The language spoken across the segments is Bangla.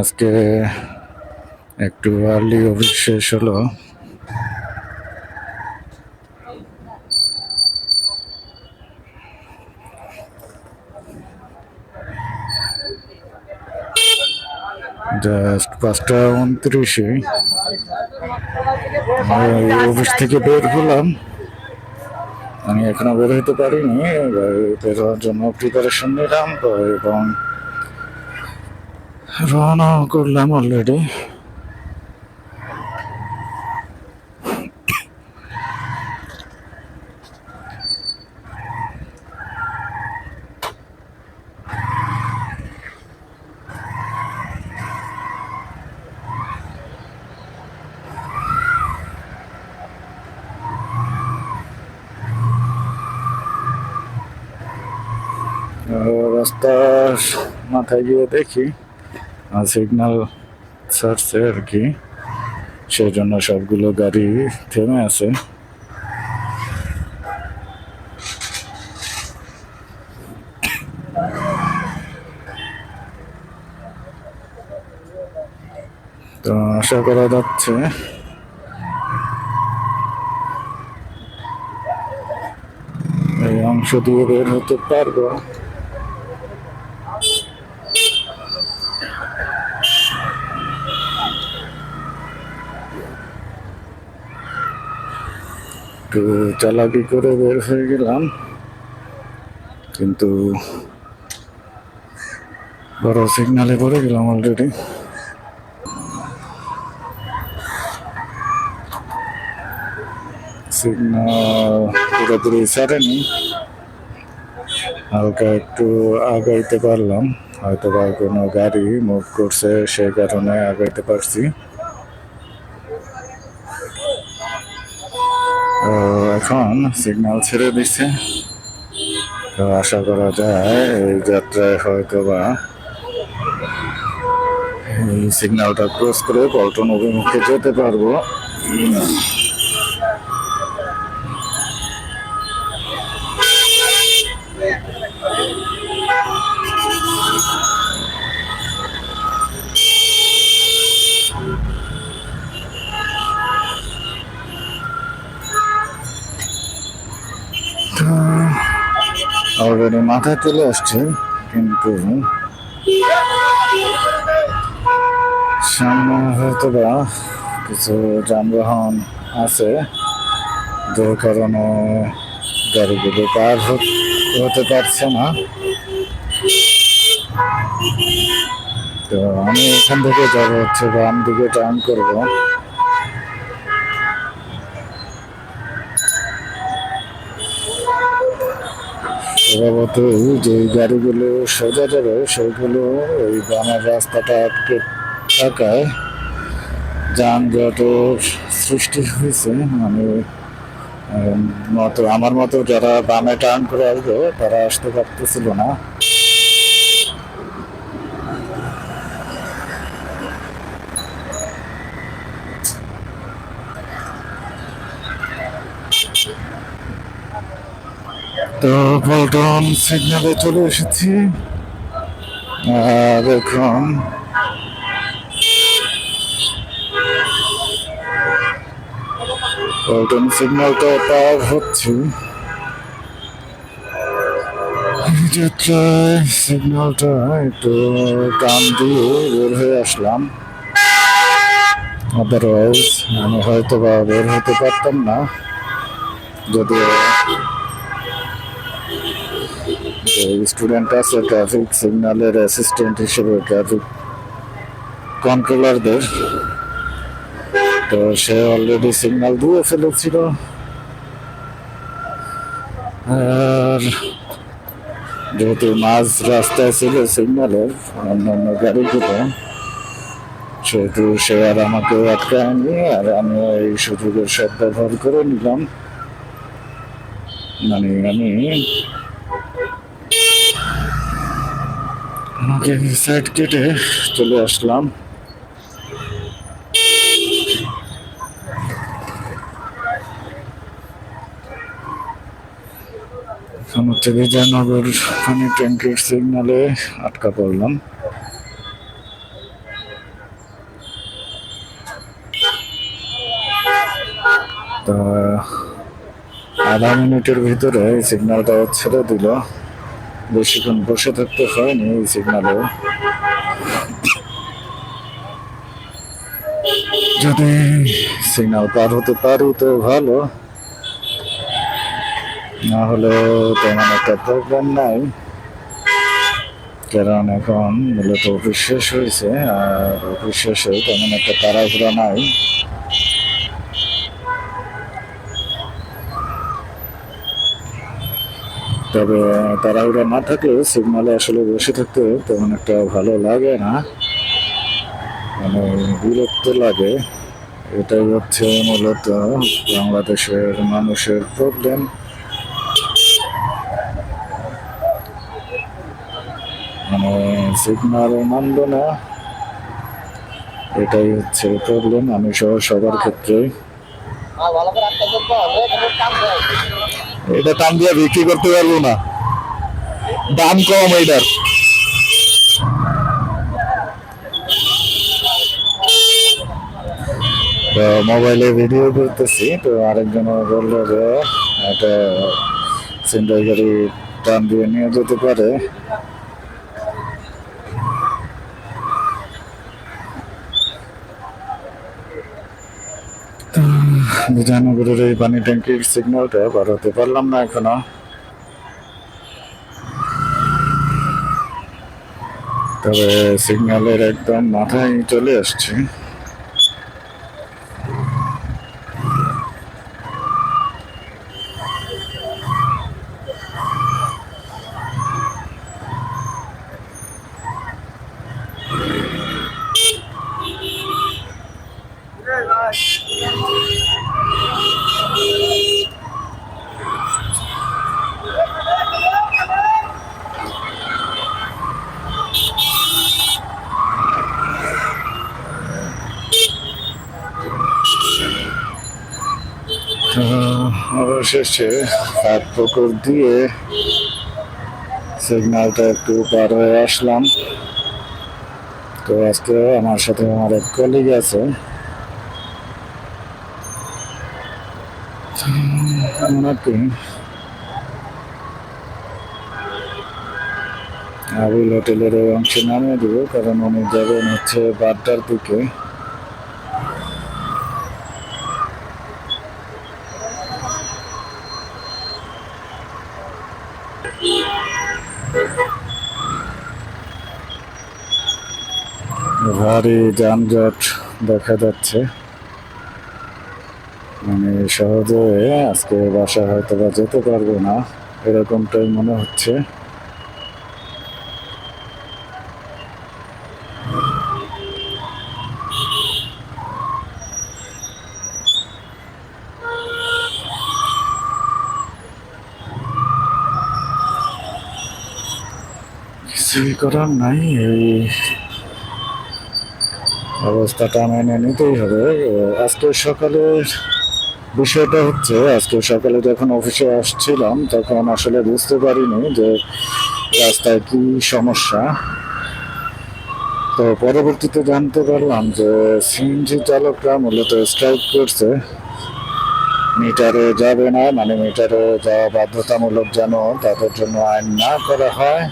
আজকে একটু আর্লি অফিস শেষ হলো। জাস্ট পাঁচটা উনত্রিশে। অফিস থেকে বের হলাম। আমি এখনও বের হইতে পারিনি বের হওয়ার জন্য প্রিপারেশন নিলাম এবং রওনা করলাম অলরেডি রাস্তার মাথায় গিয়ে দেখি সিগন্যাল ছাড়ছে আর কি। সেই জন্য সবগুলো গাড়ি থেমে আছে। তো আশা করা যাচ্ছে, এই অংশ দিয়ে বের হতে পারব। একটু চালাকি করে বের হয়ে গেলাম। কিন্তু বড় সিগনালে পড়ে গেলাম অলরেডি সিগনাল পুরোপুরি ছাড়েনি। হালকা একটু আগাইতে পারলাম। হয়তো বা কোনো গাড়ি মুভ করছে, সে কারণে আগাইতে পারছি। এখন সিগন্যাল ছেড়ে দিচ্ছে তো আশা করা যায় এই যাত্রায় হয়তো বা এই সিগন্যালটা ক্রস করে পল্টন অভিমুখে যেতে পারব। অলরেডি মাথায় চলে আসছে কিন্তু সামনে হয়তো বা কিছু যানবাহন আছে যে কারণে গাড়িগুলো পার হতে পারছে না। তো আমি এখান থেকে যাব হচ্ছে বাম দিকে টার্ন করব। স্বভাবতই যে গাড়িগুলো সোজা যাবে, সেগুলো ওই বানার রাস্তাটা আটকে থাকায় যানজট সৃষ্টি হয়েছে। মানে মতো আমার মতো যারা বামে টার্ন করে আসবে, তারা আসতে পারতেছিল না। তো পল্টন সিগন্যালে চলে এসেছি। আর এখন পল্টন সিগন্যালটা পার হচ্ছে। যাত্রায় সিগন্যালটা একটু টান দিয়ে বের হয়ে আসলাম। আদারওয়াইজ আমি হয়তো বা বের হতে পারতাম না। যদিও স্টুডেন্ট আছে ট্রাফিক সিগন্যালের অ্যাসিস্ট্যান্ট হিসেবে ট্রাফিক কন্ট্রোলারদের তো সে অলরেডি সিগন্যাল দিয়ে ফেলেছিল। আর যেহেতু মাঝ রাস্তায় ছিল সিগন্যালের অন্যান্য গাড়িগুলো, সেহেতু সে আর আমাকে আটকায়নি, আর আমি এই সুযোগের সব ব্যবহার করে নিলাম। মানে আমি আমাকে সাইড কেটে চলে আসলাম। এখন হচ্ছে বিজয়নগর পানি ট্যাঙ্কের সিগনালে আটকা পড়লাম। তো আধা মিনিটের ভিতরে এই সিগন্যালটা ছেড়ে দিল। বেশিক্ষণ বসে থাকতে হয়নি, এই সিগনালে যদি সিগনাল পার হতে পারি, তো ভালো। না হলে তেমন একটা প্রবলেম নাই। কারণ এখন মূলত অফিস শেষ হয়েছে, আর অফিস শেষে তেমন একটা তাড়াহুড়া নাই। তবে তাড়াহুড়া না থাকলে সিগনালে আসলে বসে থাকতে তেমন একটা ভালো লাগে না। মানে বিরক্ত লাগে। এটাই হচ্ছে মূলত বাংলাদেশের মানুষের প্রবলেম মানে সিগনাল মানলো না, এটাই হচ্ছে প্রবলেম আমি সহ সবার ক্ষেত্রে। এটা টান দিয়ে বিক্রি করতে পারব না। দাম কম এটার। তো মোবাইলে ভিডিও করতেছি, তো আরেকজন বলল যে, একটা সিন্ডার গাড়ি টান দিয়ে নিয়ে যেতে পারে তো বিজয়নগরের এই পানি ট্যাঙ্কির সিগন্যালটা বার হতে পারলাম না এখনও। তবে সিগন্যালের একদম মাথায় চলে আসছে। অবশেষে হাত পুকুর দিয়ে সিগন্যালটা একটু পার হয়ে আসলাম। তো আজকে আমার সাথে আমার এক কলিগ আছে। ওনাকে আবুল হোটেলের অংশে নামিয়ে দেবো, কারণ উনি যাবেন হচ্ছে বাড্ডার দিকে। ভারী যানজট দেখা যাচ্ছে। মানে সহজে আজকে বাসা হয়তো বা যেতে পারব না, এরকমটাই মনে হচ্ছে। কিছুই করার নাই, এই অবস্থাটা মেনে নিতেই হবে। আজকে সকালের বিষয়টা হচ্ছে, আজকে সকালে যখন অফিসে আসছিলাম, তখন আসলে বুঝতে পারিনি যে রাস্তায় কি সমস্যা। তো পরবর্তীতে জানতে পারলাম যে সিএনজি চালকরা মূলত স্ট্রাইক করছে। মিটারে যাবে না মানে মিটারে যাওয়া বাধ্যতামূলক যেন তাদের জন্য আইন না করা হয়।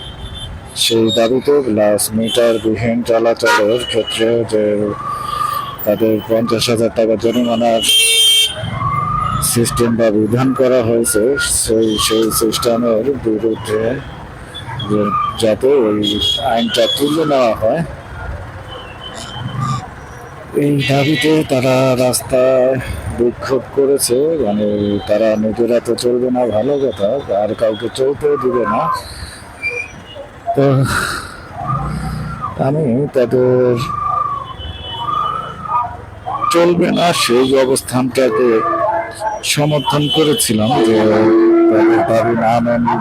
সেই দাবিতে প্লাস মিটার বিহীন চলাচলের ক্ষেত্রে যে তাদের পঞ্চাশ হাজার টাকা জরিমানার সিস্টেম বা বিধান করা হয়েছে, সেই সেই সিস্টেমের বিরুদ্ধে যাতে ওই আইনটা তুলে নেওয়া হয়, এই দাবিতে তারা রাস্তায় বিক্ষোভ করেছে। মানে তারা নিজেরা তো চলবে না, ভালো কথা, আর কাউকে চলতেও দিবে না। তো, আমি তাদের চলবে না, সেই অবস্থানটাকে সমর্থন করেছিলাম যে তাদের দাবি না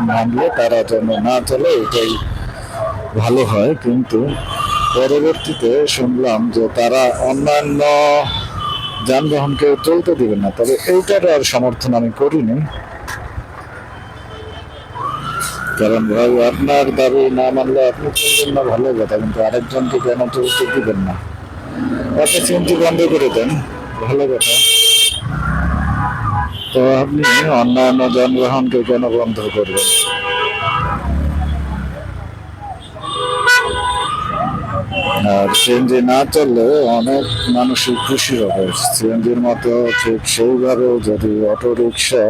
মানলে তারা যেন না চলে, এটাই ভালো হয়। কিন্তু পরবর্তীতে শুনলাম যে তারা অন্যান্য যানবাহনকে চলতে দেবেন না। তবে এইটার আর সমর্থন আমি করিনি। কারণ ভাই, আপনার দাবি না মানলে আপনি চলবেন না, ভালো কথা। কিন্তু আরেকজনকে কেন চলতে দিবেন না? আপনি চিন্তি বন্ধ করে দেন। ভালো কথা। তো আপনি অন্যান্য যানবাহনকে কেন বন্ধ করবেন? আর সিএনজি না চললে অনেক মানুষই খুশি হবে। সিএনজির মতো ঠিক সেইভাবে যদি অটো রিক্সা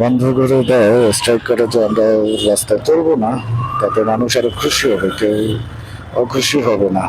বন্ধ করে দেয় স্ট্রাইক করে যে আমরা রাস্তায় চলবো না। তাতে মানুষ আরও খুশি হবে, কেউ অখুশি হবে না।